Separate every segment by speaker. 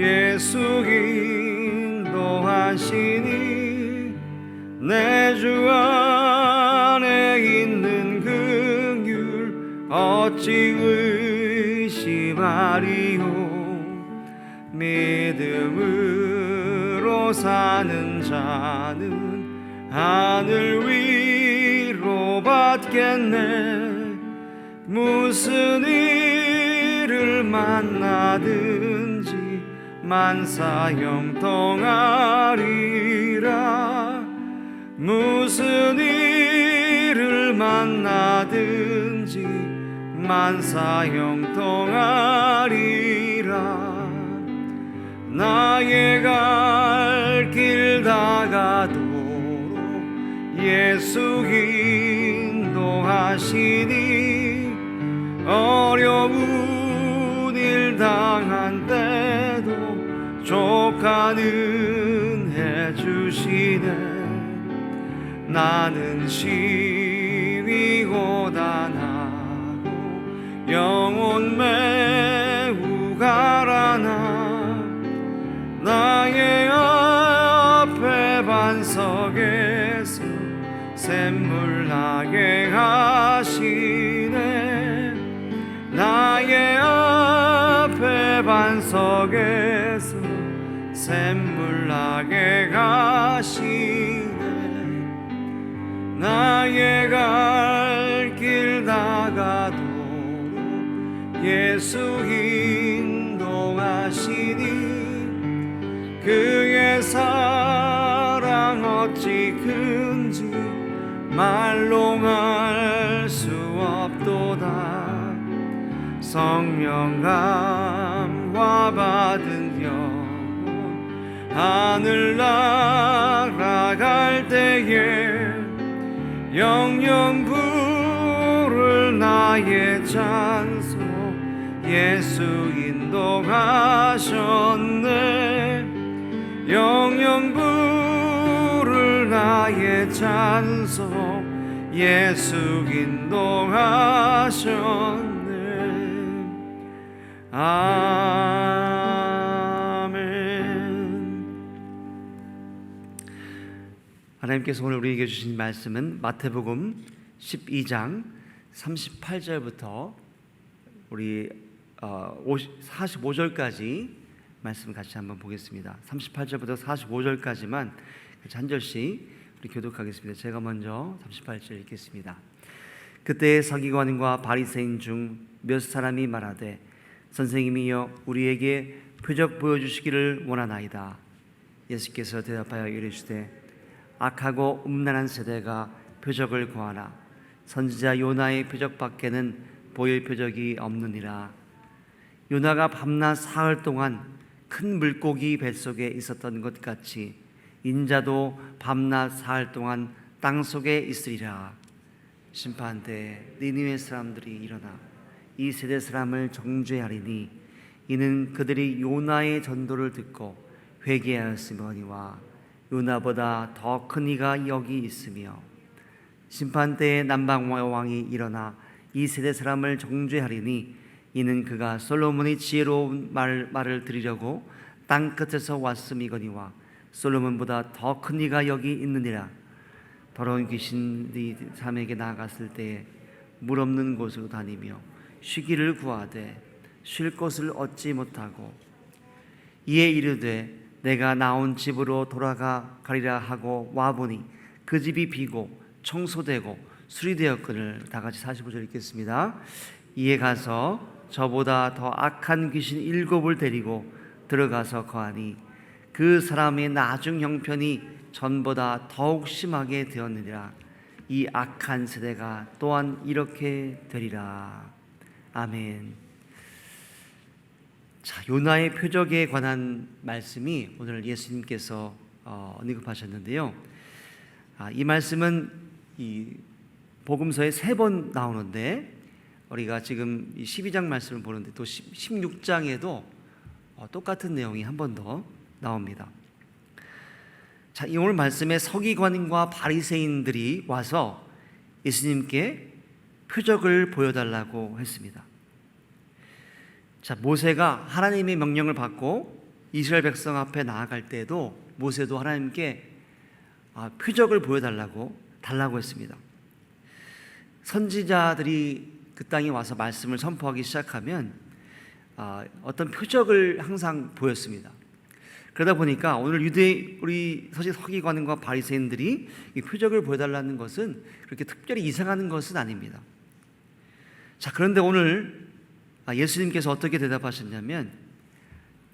Speaker 1: 예수 인도하시니 내 주 안에 있는 긍휼 어찌 의심하리요? 믿음으로 사는 자는 하늘 위로 받겠네. 무슨 일을 만나든지 만사형통하리라. 무슨 일을 만나든지 만사형통하리라. 나의 갈 길 다가도록 예수 인도하시니 어려운 일 때도 은혜 주시네. 나는 시위 고단하고 영혼 매우 가라나. 나의 앞에 반석에서 샘물 나게 하시네. 나의 앞에 반석에서 샘물 나게 하시네. 나의 갈 길 다가도록 예수 인도하시니 그의 사랑 어찌 큰지 말로 할수 없도다. 성령 감화 영혼 하늘 날아갈 때에 영영 부를 나의 찬송. 예수 인도하셨네. 영영 부를 나의 찬송. 예수 인도하셨네. 아 하나님께서 오늘 우리에게 주신 말씀은 마태복음 12장 38절부터 우리 어, 45절까지 말씀 같이 한번 보겠습니다. 38절부터 45절까지만 한 절씩 우리 교독하겠습니다. 제가 먼저 38절 읽겠습니다. 그때 서기관과 바리새인 중 몇 사람이 말하되 선생님이여 우리에게 표적 보여주시기를 원하나이다. 예수께서 대답하여 이르시되 악하고 음란한 세대가 표적을 구하나 선지자 요나의 표적 밖에는 보일 표적이 없느니라. 요나가 밤낮 사흘 동안 큰 물고기 뱃속에 있었던 것 같이 인자도 밤낮 사흘 동안 땅 속에 있으리라. 심판 때 니니웨 사람들이 일어나 이 세대 사람을 정죄하리니 이는 그들이 요나의 전도를 듣고 회개하였으머니와 요나보다 더 큰 이가 여기 있으며 심판 때에 남방 왕이 일어나 이 세대 사람을 정죄하리니 이는 그가 솔로몬의 지혜로운 말, 말을 들으려고 땅 끝에서 왔음이거니와 솔로몬보다 더 큰 이가 여기 있느니라. 더러운 귀신이 사람에게 나아갔을 때에 물 없는 곳으로 다니며 쉬기를 구하되 쉴 곳을 얻지 못하고 이에 이르되 내가 나온 집으로 돌아가 가리라 하고 와보니 그 집이 비고 청소되고 수리되었거늘 다 같이 45절 읽겠습니다. 이에 가서 저보다 더 악한 귀신 일곱을 데리고 들어가서 거하니 그 사람의 나중 형편이 전보다 더욱 심하게 되었느니라 이 악한 세대가 또한 이렇게 되리라 아멘. 자 요나의 표적에 관한 말씀이 오늘 예수님께서 어, 언급하셨는데요. 아, 이 말씀은 이 복음서에 세 번 나오는데 우리가 지금 이 12장 말씀을 보는데 또 16장에도 어, 똑같은 내용이 한 번 더 나옵니다. 자, 이 오늘 말씀에 서기관과 바리새인들이 와서 예수님께 표적을 보여달라고 했습니다. 자, 모세가 하나님의 명령을 받고 이스라엘 백성 앞에 나아갈 때도 모세도 하나님께 아, 표적을 보여달라고 달라고 했습니다. 선지자들이 그 땅에 와서 말씀을 선포하기 시작하면 아, 어떤 표적을 항상 보였습니다. 그러다 보니까 오늘 유대 우리 서지 서기관과 바리새인들이 이 표적을 보여달라는 것은 그렇게 특별히 이상한 것은 아닙니다. 자 그런데 오늘 아, 예수님께서 어떻게 대답하셨냐면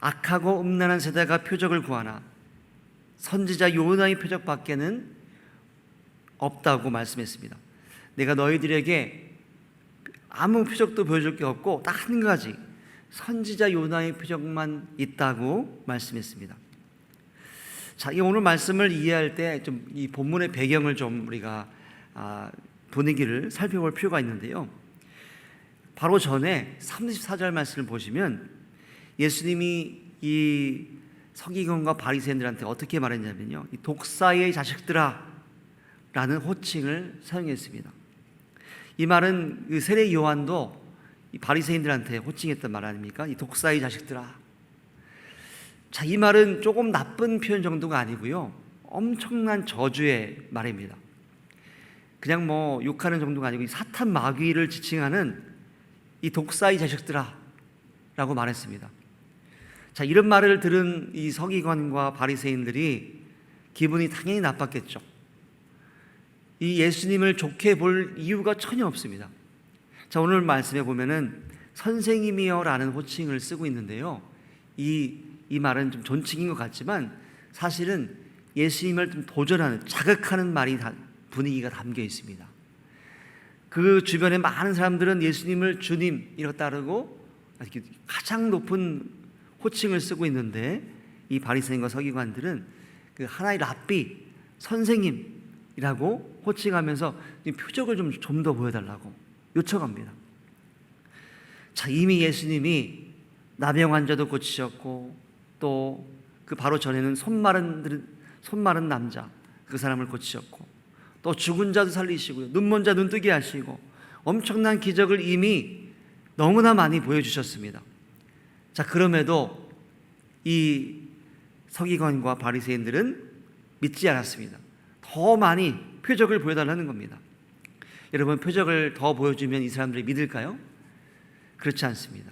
Speaker 1: 악하고 음란한 세대가 표적을 구하나 선지자 요나의 표적밖에는 없다고 말씀했습니다. 내가 너희들에게 아무 표적도 보여줄 게 없고 딱 한 가지 선지자 요나의 표적만 있다고 말씀했습니다. 자, 이 오늘 말씀을 이해할 때 좀 이 본문의 배경을 좀 우리가 아, 분위기를 살펴볼 필요가 있는데요. 바로 전에 34절 말씀을 보시면 예수님이 이 서기관과 바리새인들한테 어떻게 말했냐면요. 이 독사의 자식들아 라는 호칭을 사용했습니다. 이 말은 그 세례 요한도 이 바리새인들한테 호칭했던 말 아닙니까? 이 독사의 자식들아. 자, 이 말은 조금 나쁜 표현 정도가 아니고요. 엄청난 저주의 말입니다. 그냥 뭐 욕하는 정도가 아니고 사탄 마귀를 지칭하는 이 독사의 자식들아 라고 말했습니다. 자, 이런 말을 들은 이 서기관과 바리새인들이 기분이 당연히 나빴겠죠. 이 예수님을 좋게 볼 이유가 전혀 없습니다. 자, 오늘 말씀에 보면은 선생님이여라는 호칭을 쓰고 있는데요. 이, 이 말은 좀 존칭인 것 같지만 사실은 예수님을 좀 도전하는, 자극하는 말이 다, 분위기가 담겨 있습니다. 그 주변에 많은 사람들은 예수님을 주님 이렇게 따르고 가장 높은 호칭을 쓰고 있는데 이 바리새인과 서기관들은 그 하나의 랍비 선생님이라고 호칭하면서 표적을 좀 좀 더 보여달라고 요청합니다. 자 이미 예수님이 나병 환자도 고치셨고 또 그 바로 전에는 손 마른 손 마른 남자 그 사람을 고치셨고 또 죽은 자도 살리시고요 눈먼 자 눈뜨게 하시고 엄청난 기적을 이미 너무나 많이 보여주셨습니다. 자 그럼에도 이 서기관과 바리새인들은 믿지 않았습니다. 더 많이 표적을 보여달라는 겁니다. 여러분 표적을 더 보여주면 이 사람들이 믿을까요? 그렇지 않습니다.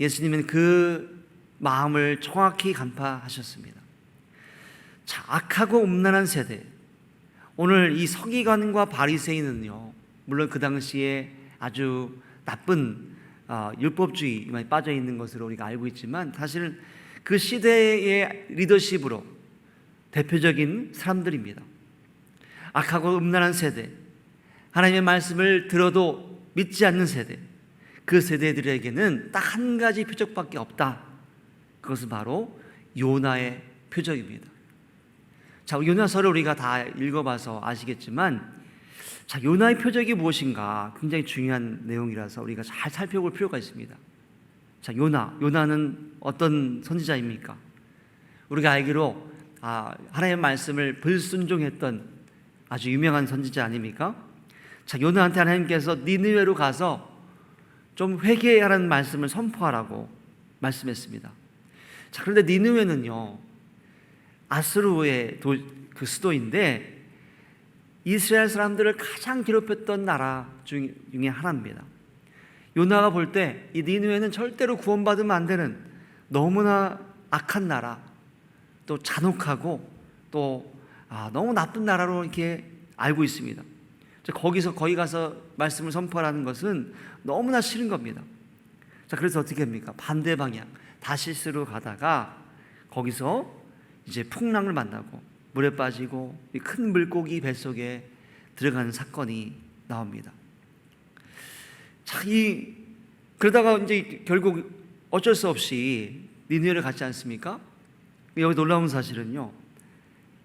Speaker 1: 예수님은 그 마음을 정확히 간파하셨습니다. 자, 악하고 음란한 세대. 오늘 이 서기관과 바리새인은요. 물론 그 당시에 아주 나쁜 어, 율법주의에 빠져 있는 것으로 우리가 알고 있지만 사실은 그 시대의 리더십으로 대표적인 사람들입니다. 악하고 음란한 세대, 하나님의 말씀을 들어도 믿지 않는 세대, 그 세대들에게는 딱 한 가지 표적밖에 없다. 그것은 바로 요나의 표적입니다. 자, 요나서를 우리가 다 읽어봐서 아시겠지만, 자, 요나의 표적이 무엇인가 굉장히 중요한 내용이라서 우리가 잘 살펴볼 필요가 있습니다. 자, 요나, 요나는 어떤 선지자입니까? 우리가 알기로 아, 하나님의 말씀을 불순종했던 아주 유명한 선지자 아닙니까? 자, 요나한테 하나님께서 니느웨로 가서 좀 회개하라는 말씀을 선포하라고 말씀했습니다. 자, 그런데 니느웨는요. 아스루의 도, 그 수도인데 이스라엘 사람들을 가장 괴롭혔던 나라 중- 중에 하나입니다. 요나가 볼 때 이 니누에는 절대로 구원받으면 안 되는 너무나 악한 나라, 또 잔혹하고 또 아, 너무 나쁜 나라로 이렇게 알고 있습니다. 자, 거기서 거기 가서 말씀을 선포하라는 것은 너무나 싫은 겁니다. 자, 그래서 어떻게 합니까? 반대 방향 다시스로 가다가 거기서 이제 풍랑을 만나고 물에 빠지고 이큰 물고기 뱃속에 들어가는 사건이 나옵니다. 자, 이 그러다가 이제 결국 어쩔 수 없이 니느웨를 갔지 않습니까? 여기 놀라운 사실은요.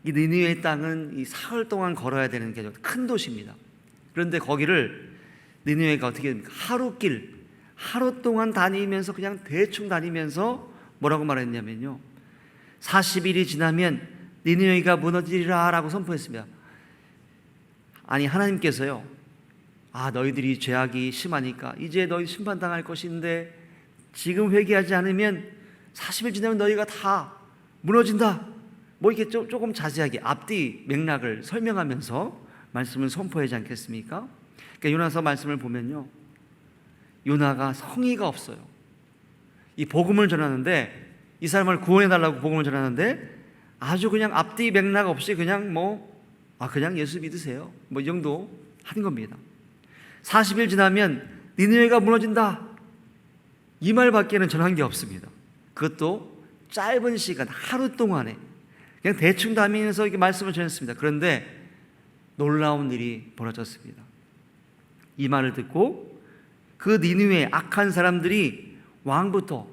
Speaker 1: 이 니느웨 땅은 이 사흘 동안 걸어야 되는 게 큰 도시입니다. 그런데 거기를 니느웨가 어떻게 됩니까? 하루길 하루 동안 다니면서 그냥 대충 다니면서 뭐라고 말했냐면요. 40일이 지나면 니느웨가 무너지리라 라고 선포했습니다. 아니 하나님께서요. 아 너희들이 죄악이 심하니까 이제 너희 심판당할 것인데 지금 회개하지 않으면 40일 지나면 너희가 다 무너진다. 뭐 이렇게 조- 조금 자세하게 앞뒤 맥락을 설명하면서 말씀을 선포하지 않겠습니까? 그러니까 요나서 말씀을 보면요. 요나가 성의가 없어요. 이 복음을 전하는데 이 사람을 구원해 달라고 복음을 전하는데 아주 그냥 앞뒤 맥락 없이 그냥 뭐 아 그냥 예수 믿으세요. 뭐 이 정도 하는 겁니다. 40일 지나면 니느웨가 무너진다. 이 말밖에는 전한 게 없습니다. 그것도 짧은 시간 하루 동안에 그냥 대충 다니면서 이렇게 말씀을 전했습니다. 그런데 놀라운 일이 벌어졌습니다. 이 말을 듣고 그 니느웨 악한 사람들이 왕부터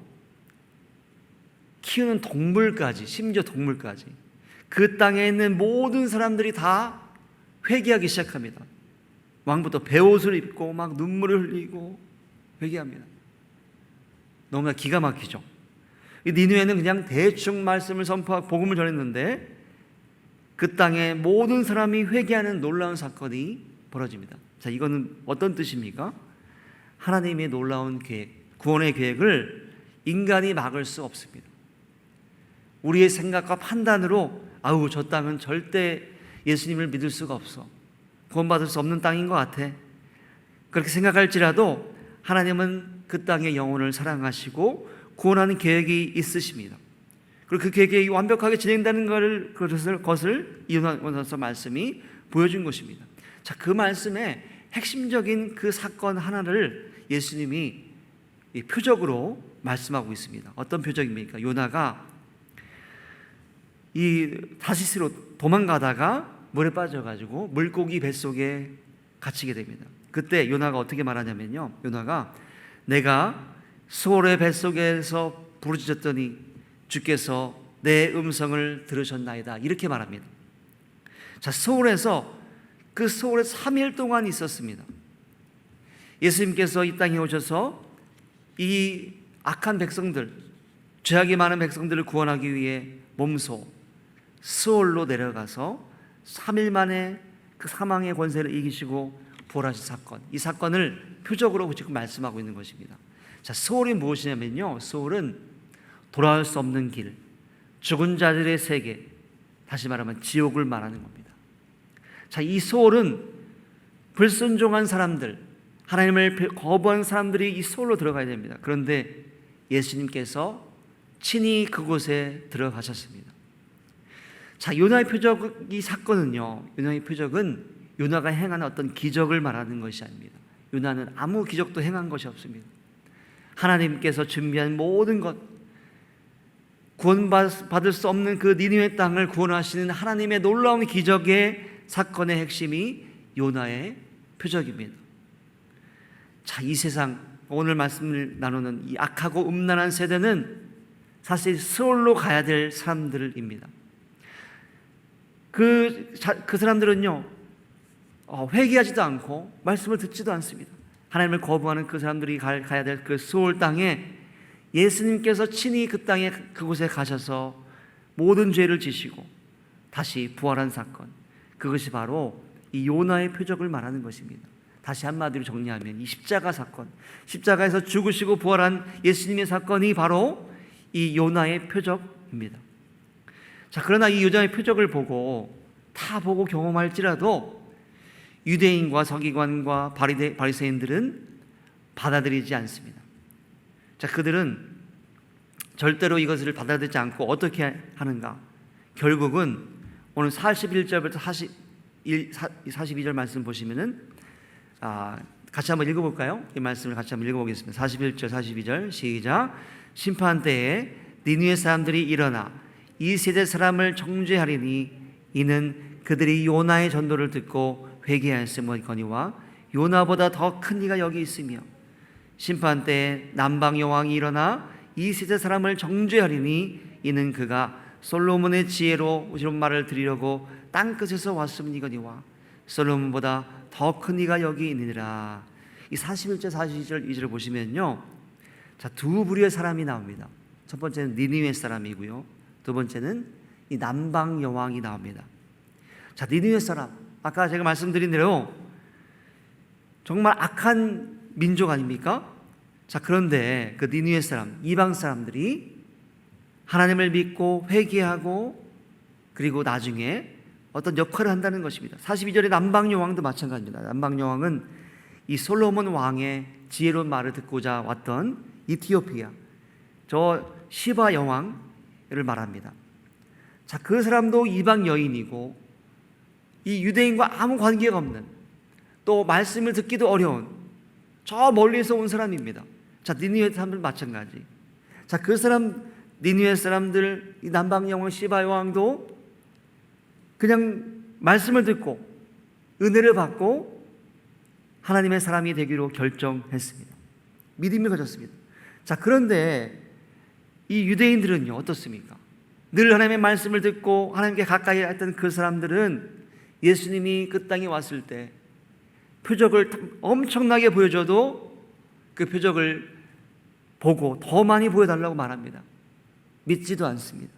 Speaker 1: 키우는 동물까지 심지어 동물까지 그 땅에 있는 모든 사람들이 다 회개하기 시작합니다. 왕부터 베옷을 입고 막 눈물을 흘리고 회개합니다. 너무나 기가 막히죠. 이 니누에는 그냥 대충 말씀을 선포하고 복음을 전했는데 그 땅에 모든 사람이 회개하는 놀라운 사건이 벌어집니다. 자, 이거는 어떤 뜻입니까? 하나님의 놀라운 계획, 구원의 계획을 인간이 막을 수 없습니다. 우리의 생각과 판단으로 아우 저 땅은 절대 예수님을 믿을 수가 없어. 구원받을 수 없는 땅인 것 같아. 그렇게 생각할지라도 하나님은 그 땅의 영혼을 사랑하시고 구원하는 계획이 있으십니다. 그리고 그 계획이 완벽하게 진행되는 것을, 그것을, 것을 이혼원서 말씀이 보여준 것입니다. 자, 그 말씀의 핵심적인 그 사건 하나를 예수님이 이 표적으로 말씀하고 있습니다. 어떤 표적입니까? 요나가 이 다시스로 도망가다가 물에 빠져가지고 물고기 뱃속에 갇히게 됩니다. 그때 요나가 어떻게 말하냐면요. 요나가 내가 수월의 뱃속에서 부르짖었더니 주께서 내 음성을 들으셨나이다. 이렇게 말합니다. 자, 서울에서 그 서울에 3일 동안 있었습니다. 예수님께서 이 땅에 오셔서 이 악한 백성들, 죄악이 많은 백성들을 구원하기 위해 몸소 스올로 내려가서 3일 만에 그 사망의 권세를 이기시고 부활하신 사건. 이 사건을 표적으로 지금 말씀하고 있는 것입니다. 자, 소울이 무엇이냐면요. 소울은 돌아올 수 없는 길, 죽은 자들의 세계, 다시 말하면 지옥을 말하는 겁니다. 자, 이 소울은 불순종한 사람들, 하나님을 거부한 사람들이 이 소울로 들어가야 됩니다. 그런데 예수님께서 친히 그곳에 들어가셨습니다. 자, 요나의 표적 이 사건은요. 요나의 표적은 요나가 행한 어떤 기적을 말하는 것이 아닙니다. 요나는 아무 기적도 행한 것이 없습니다. 하나님께서 준비한 모든 것 구원받을 수 없는 그 니느웨 땅을 구원하시는 하나님의 놀라운 기적의 사건의 핵심이 요나의 표적입니다. 자, 이 세상 오늘 말씀을 나누는 이 악하고 음란한 세대는 사실 스올로 가야 될 사람들입니다. 그, 자, 그 사람들은요, 어, 회개하지도 않고 말씀을 듣지도 않습니다. 하나님을 거부하는 그 사람들이 가, 가야 될그 수월 땅에 예수님께서 친히 그 땅에 그곳에 가셔서 모든 죄를 지시고 다시 부활한 사건. 그것이 바로 이 요나의 표적을 말하는 것입니다. 다시 한마디로 정리하면 이 십자가 사건, 십자가에서 죽으시고 부활한 예수님의 사건이 바로 이 요나의 표적입니다. 자, 그러나 이 요정의 표적을 보고 다 보고 경험할지라도 유대인과 서기관과 바리새인들은 받아들이지 않습니다. 자, 그들은 절대로 이것을 받아들이지 않고 어떻게 하는가? 결국은 오늘 41절부터 41, 42절 말씀 보시면은 아, 같이 한번 읽어볼까요? 이 말씀을 같이 한번 읽어보겠습니다. 41절, 42절 시작. 심판 때에 니누의 사람들이 일어나 이 세대 사람을 정죄하리니 이는 그들이 요나의 전도를 듣고 회개하였으거니와 요나보다 더 큰 이가 여기 있으며 심판 때에 남방 여왕이 일어나 이 세대 사람을 정죄하리니 이는 그가 솔로몬의 지혜로 이런 말을 드리려고 땅 끝에서 왔음이거니와 솔로몬보다 더 큰 이가 여기 있느니라. 이 41절 42절 2절 보시면요. 자, 두 부류의 사람이 나옵니다. 첫 번째는 니니웨 사람이고요. 두 번째는 이 남방 여왕이 나옵니다. 자, 니니웨 사람. 아까 제가 말씀드린 대로 정말 악한 민족 아닙니까? 자, 그런데 그 니니웨 사람, 이방 사람들이 하나님을 믿고 회개하고 그리고 나중에 어떤 역할을 한다는 것입니다. 42절의 남방 여왕도 마찬가지입니다. 남방 여왕은 이 솔로몬 왕의 지혜로운 말을 듣고자 왔던 이티오피아 저 시바 여왕 을 말합니다. 자, 그 사람도 이방 여인이고 이 유대인과 아무 관계가 없는 또 말씀을 듣기도 어려운 저 멀리서 온 사람입니다. 자, 니니웨 사람들 마찬가지. 자, 그 사람 니니웨 사람들 이 남방 여왕 시바 여왕도 그냥 말씀을 듣고 은혜를 받고 하나님의 사람이 되기로 결정했습니다. 믿음이 가졌습니다. 자, 그런데 이 유대인들은요, 어떻습니까? 늘 하나님의 말씀을 듣고 하나님께 가까이 했던 그 사람들은 예수님이 그 땅에 왔을 때 표적을 엄청나게 보여줘도 그 표적을 보고 더 많이 보여달라고 말합니다. 믿지도 않습니다.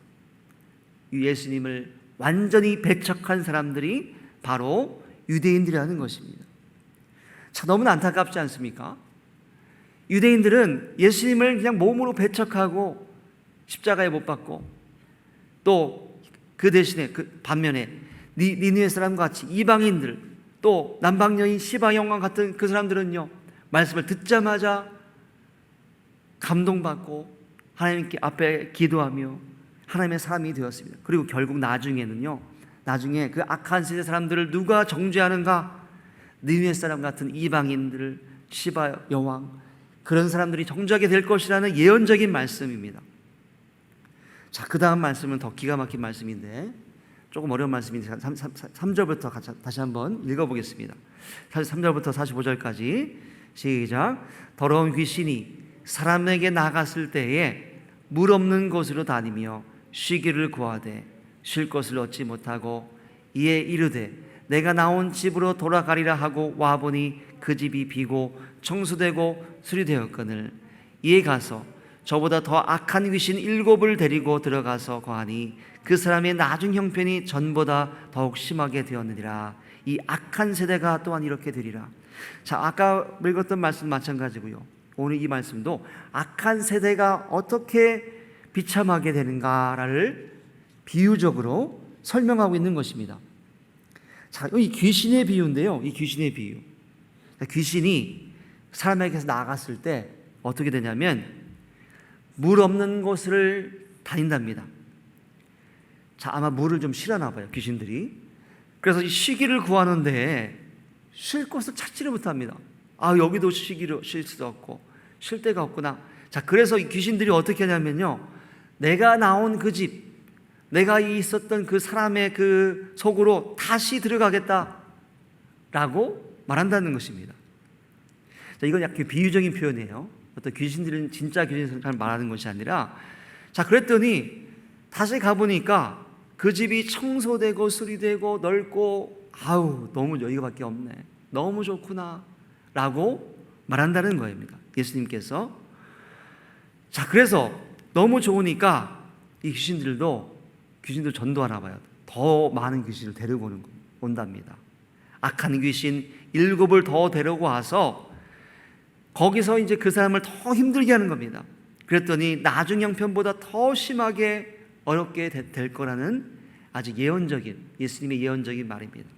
Speaker 1: 예수님을 완전히 배척한 사람들이 바로 유대인들이라는 것입니다. 참 너무나 안타깝지 않습니까? 유대인들은 예수님을 그냥 몸으로 배척하고 십자가에 못 박고 또 그 대신에 그 반면에 니느의 사람 같이 이방인들 또 남방 여인 시바 영왕 같은 그 사람들은요 말씀을 듣자마자 감동받고 하나님께 앞에 기도하며 하나님의 사람이 되었습니다. 그리고 결국 나중에는요 나중에 그 악한 세대 사람들을 누가 정죄하는가 니느의 사람 같은 이방인들 시바 여왕 그런 사람들이 정죄하게 될 것이라는 예언적인 말씀입니다. 자, 그 다음 말씀은 더 기가 막힌 말씀인데 조금 어려운 말씀인데 3, 3, 3절부터 다시 한번 읽어보겠습니다. 3절부터 45절까지 시작 더러운 귀신이 사람에게 나갔을 때에 물 없는 곳으로 다니며 쉬기를 구하되 쉴 것을 얻지 못하고 이에 이르되 내가 나온 집으로 돌아가리라 하고 와 보니 그 집이 비고 청소되고 수리되었거늘 이에 가서 저보다 더 악한 귀신 일곱을 데리고 들어가서 거하니 그 사람의 나중 형편이 전보다 더욱 심하게 되었느니라 이 악한 세대가 또한 이렇게 되리라 자 아까 읽었던 말씀 마찬가지고요 오늘 이 말씀도 악한 세대가 어떻게 비참하게 되는가를 비유적으로 설명하고 있는 것입니다 자, 이 귀신의 비유인데요. 이 귀신의 비유. 귀신이 사람에게서 나갔을 때 어떻게 되냐면 물 없는 곳을 다닌답니다. 자, 아마 물을 좀 싫어하나 봐요, 귀신들이. 그래서 이 쉬기를 구하는데 쉴 곳을 찾지를 못합니다. 아, 여기도 쉬기를 쉴 수도 없고 쉴 데가 없구나. 자, 그래서 이 귀신들이 어떻게 하냐면요. 내가 나온 그 집, 내가 있었던 그 사람의 그 속으로 다시 들어가겠다 라고 말한다는 것입니다. 자, 이건 약간 비유적인 표현이에요. 어떤 귀신들은 진짜 귀신을 말하는 것이 아니라 자, 그랬더니 다시 가보니까 그 집이 청소되고 수리되고 넓고 아우 너무 여기밖에 없네. 너무 좋구나. 라고 말한다는 거입니다. 예수님께서. 자, 그래서 너무 좋으니까 이 귀신들도 귀신들 전도하나 봐요. 더 많은 귀신을 데리고 오는 온답니다. 악한 귀신 일곱을 더 데리고 와서 거기서 이제 그 사람을 더 힘들게 하는 겁니다. 그랬더니 나중 형편보다 더 심하게 어렵게 되- 될 거라는 아주 예언적인 예수님의 예언적인 말입니다.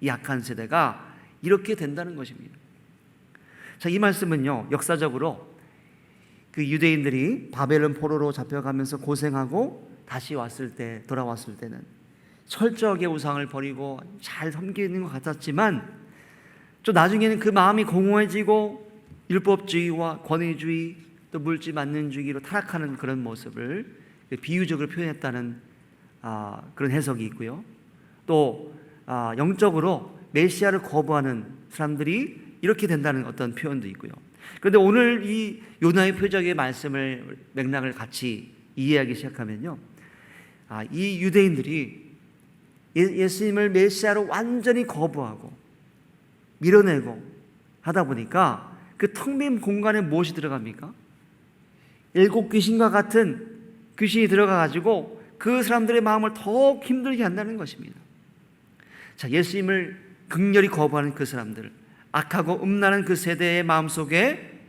Speaker 1: 이 악한 세대가 이렇게 된다는 것입니다. 자, 이 말씀은요. 역사적으로 그 유대인들이 바벨론 포로로 잡혀가면서 고생하고 다시 왔을 때 돌아왔을 때는 철저하게 우상을 버리고 잘 섬기는 것 같았지만 또 나중에는 그 마음이 공허해지고 율법주의와 권위주의 또 물질 만능주의로 타락하는 그런 모습을 비유적으로 표현했다는 아, 그런 해석이 있고요. 또 아, 영적으로 메시아를 거부하는 사람들이 이렇게 된다는 어떤 표현도 있고요. 그런데 오늘 이 요나의 표적의 말씀을 맥락을 같이 이해하기 시작하면요. 아, 이 유대인들이 예- 예수님을 메시아로 완전히 거부하고 밀어내고 하다 보니까 그 텅 빈 공간에 무엇이 들어갑니까? 일곱 귀신과 같은 귀신이 들어가 가지고 그 사람들의 마음을 더 힘들게 한다는 것입니다. 자, 예수님을 극렬히 거부하는 그 사람들, 악하고 음란한 그 세대의 마음 속에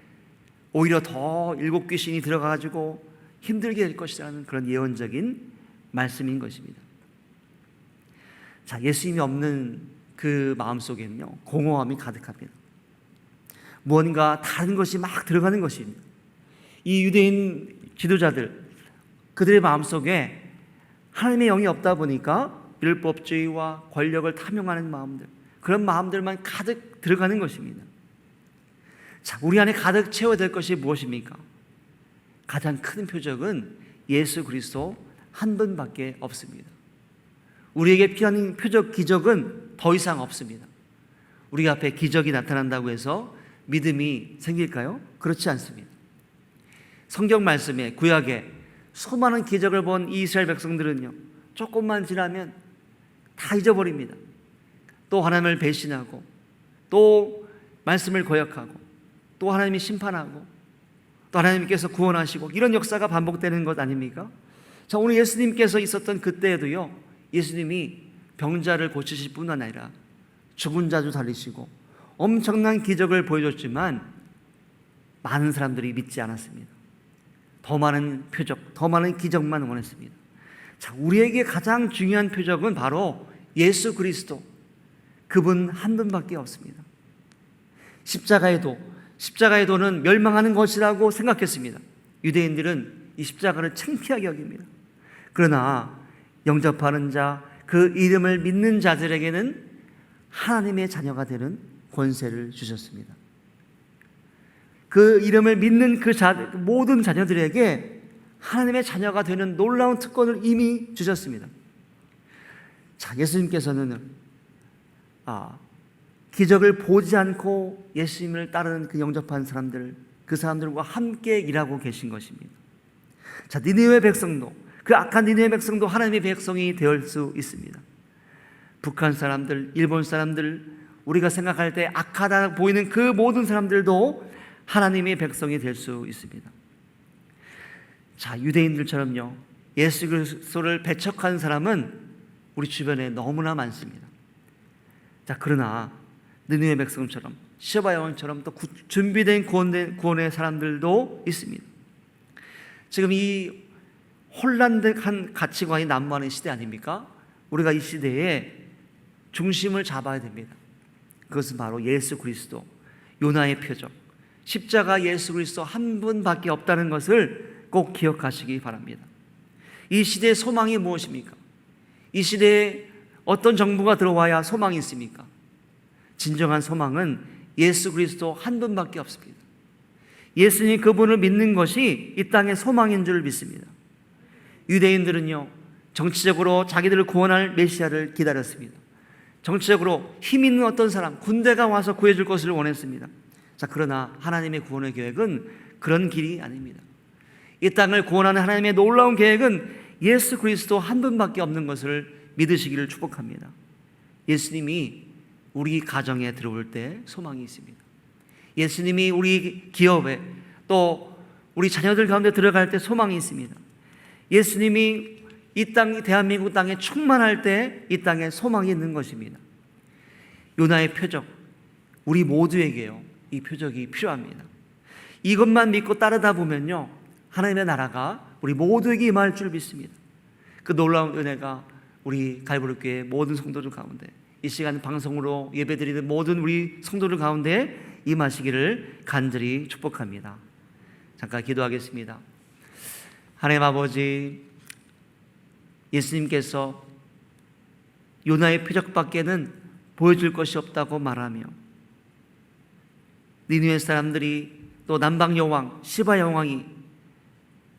Speaker 1: 오히려 더 일곱 귀신이 들어가 가지고 힘들게 될 것이라는 그런 예언적인 말씀인 것입니다. 자, 예수님이 없는 그 마음 속에는요. 공허함이 가득합니다. 무언가 다른 것이 막 들어가는 것입니다. 이 유대인 지도자들 그들의 마음속에 하나님의 영이 없다 보니까 율법주의와 권력을 탐용하는 마음들 그런 마음들만 가득 들어가는 것입니다. 자, 우리 안에 가득 채워야 될 것이 무엇입니까? 가장 큰 표적은 예수 그리스도 한 분밖에 없습니다. 우리에게 필요한 표적 기적은 더 이상 없습니다. 우리 앞에 기적이 나타난다고 해서 믿음이 생길까요? 그렇지 않습니다. 성경 말씀에 구약에 수많은 기적을 본이 이스라엘 백성들은요. 조금만 지나면 다 잊어버립니다. 또 하나님을 배신하고 또 말씀을 거역하고 또 하나님이 심판하고 또 하나님께서 구원하시고 이런 역사가 반복되는 것 아닙니까? 자, 오늘 예수님께서 있었던 그때에도요. 예수님이 병자를 고치실 뿐 아니라 죽은 자도 살리시고 엄청난 기적을 보여줬지만 많은 사람들이 믿지 않았습니다. 더 많은 표적, 더 많은 기적만 원했습니다. 자, 우리에게 가장 중요한 표적은 바로 예수 그리스도. 그분 한 분밖에 없습니다. 십자가의 도, 십자가의 도는 멸망하는 것이라고 생각했습니다. 유대인들은 이 십자가를 창피하게 여깁니다. 그러나 영접하는 자, 그 이름을 믿는 자들에게는 하나님의 자녀가 되는 권세를 주셨습니다. 그 이름을 믿는 그 자, 모든 자녀들에게 하나님의 자녀가 되는 놀라운 특권을 이미 주셨습니다. 자, 예수님께서는 아, 기적을 보지 않고 예수님을 따르는 그 영접한 사람들, 그 사람들과 함께 일하고 계신 것입니다. 자, 니느웨 백성도 그 악한 니느웨 백성도 하나님의 백성이 될 수 있습니다. 북한 사람들, 일본 사람들, 우리가 생각할 때 악하다 보이는 그 모든 사람들도 하나님의 백성이 될 수 있습니다. 자, 유대인들처럼요. 예수 그리스도를 배척한 사람은 우리 주변에 너무나 많습니다. 자, 그러나 느느웨 백성처럼 시바야원처럼 또 구- 준비된 구원된 구원의 사람들도 있습니다. 지금 이 혼란한 가치관이 난무하는 시대 아닙니까? 우리가 이 시대에 중심을 잡아야 됩니다. 그것은 바로 예수 그리스도, 요나의 표적, 십자가 예수 그리스도 한 분밖에 없다는 것을 꼭 기억하시기 바랍니다. 이 시대의 소망이 무엇입니까? 이 시대에 어떤 정부가 들어와야 소망이 있습니까? 진정한 소망은 예수 그리스도 한 분밖에 없습니다. 예수님 그분을 믿는 것이 이 땅의 소망인 줄 믿습니다. 유대인들은요, 정치적으로 자기들을 구원할 메시아를 기다렸습니다. 정치적으로 힘 있는 어떤 사람, 군대가 와서 구해줄 것을 원했습니다. 자, 그러나 하나님의 구원의 계획은 그런 길이 아닙니다. 이 땅을 구원하는 하나님의 놀라운 계획은 예수 그리스도 한 분밖에 없는 것을 믿으시기를 축복합니다. 예수님이 우리 가정에 들어올 때 소망이 있습니다. 예수님이 우리 기업에 또 우리 자녀들 가운데 들어갈 때 소망이 있습니다. 예수님이 이 땅, 대한민국 땅에 충만할 때 이 땅에 소망이 있는 것입니다. 요나의 표적, 우리 모두에게요, 이 표적이 필요합니다. 이것만 믿고 따르다 보면요, 하나님의 나라가 우리 모두에게 임할 줄 믿습니다. 그 놀라운 은혜가 우리 갈보리 교회 모든 성도들 가운데 이 시간 방송으로 예배드리는 모든 우리 성도들 가운데 임하시기를 간절히 축복합니다. 잠깐 기도하겠습니다. 하나님 아버지 예수님께서 요나의 표적밖에는 보여줄 것이 없다고 말하며 니누의 사람들이 또 남방 여왕 시바 여왕이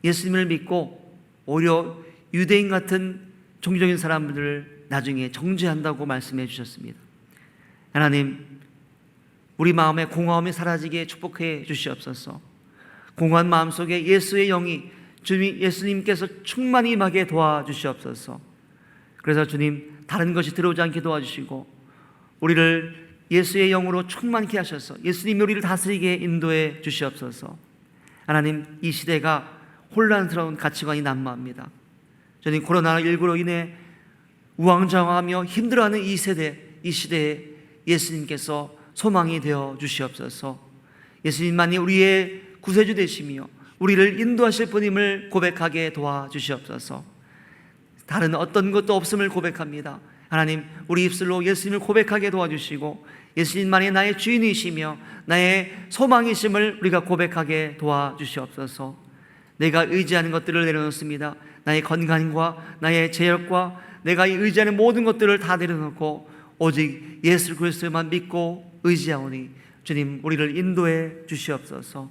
Speaker 1: 예수님을 믿고 오히려 유대인 같은 종교적인 사람들을 나중에 정죄한다고 말씀해 주셨습니다. 하나님 우리 마음의 공허함이 사라지게 축복해 주시옵소서. 공허한 마음 속에 예수의 영이 주님 예수님께서 충만히 임하게 도와주시옵소서. 그래서 주님 다른 것이 들어오지 않게 도와주시고 우리를 예수의 영으로 충만케 하셔서 예수님이 우리를 다스리게 인도해 주시옵소서. 하나님 이 시대가 혼란스러운 가치관이 난무합니다. 저는 코로나19로 인해 우왕좌왕하며 힘들어하는 이 세대, 이 시대에 예수님께서 소망이 되어 주시옵소서. 예수님만이 우리의 구세주 되시며 우리를 인도하실 분임을 고백하게 도와주시옵소서. 다른 어떤 것도 없음을 고백합니다. 하나님, 우리 입술로 예수님을 고백하게 도와주시고 예수님만이 나의 주인이시며 나의 소망이심을 우리가 고백하게 도와주시옵소서. 내가 의지하는 것들을 내려놓습니다. 나의 건강과 나의 재력과 내가 의지하는 모든 것들을 다 내려놓고 오직 예수 그리스도만 믿고 의지하오니 주님 우리를 인도해 주시옵소서.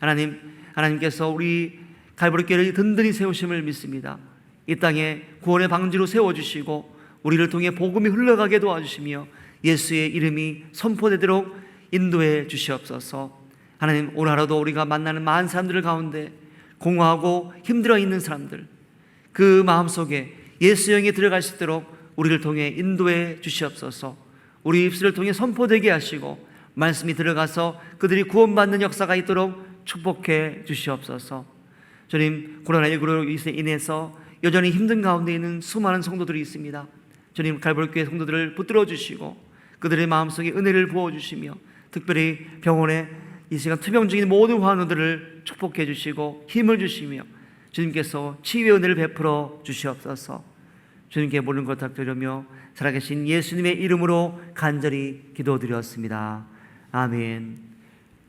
Speaker 1: 하나님 하나님께서 우리 갈보리 교회를 든든히 세우심을 믿습니다. 이 땅에 구원의 방지로 세워 주시고 우리를 통해 복음이 흘러가게 도와주시며 예수의 이름이 선포되도록 인도해 주시옵소서. 하나님 오늘 하루도 우리가 만나는 많은 사람들 가운데 공허하고 힘들어 있는 사람들 그 마음 속에 예수 영이 들어갈 수 있도록 우리를 통해 인도해 주시옵소서. 우리 입술을 통해 선포되게 하시고 말씀이 들어가서 그들이 구원받는 역사가 있도록 축복해 주시옵소서. 주님 코로나19로 인해서 여전히 힘든 가운데 있는 수많은 성도들이 있습니다. 주님 갈볼교회 성도들을 붙들어 주시고 그들의 마음속에 은혜를 부어 주시며 특별히 병원에 이 시간 투병 중인 모든 환우들을 축복해 주시고 힘을 주시며 주님께서 치유의 은혜를 베풀어 주시옵소서. 주님께 모든 것 부탁드리며 살아계신 예수님의 이름으로 간절히 기도드렸습니다. 아멘.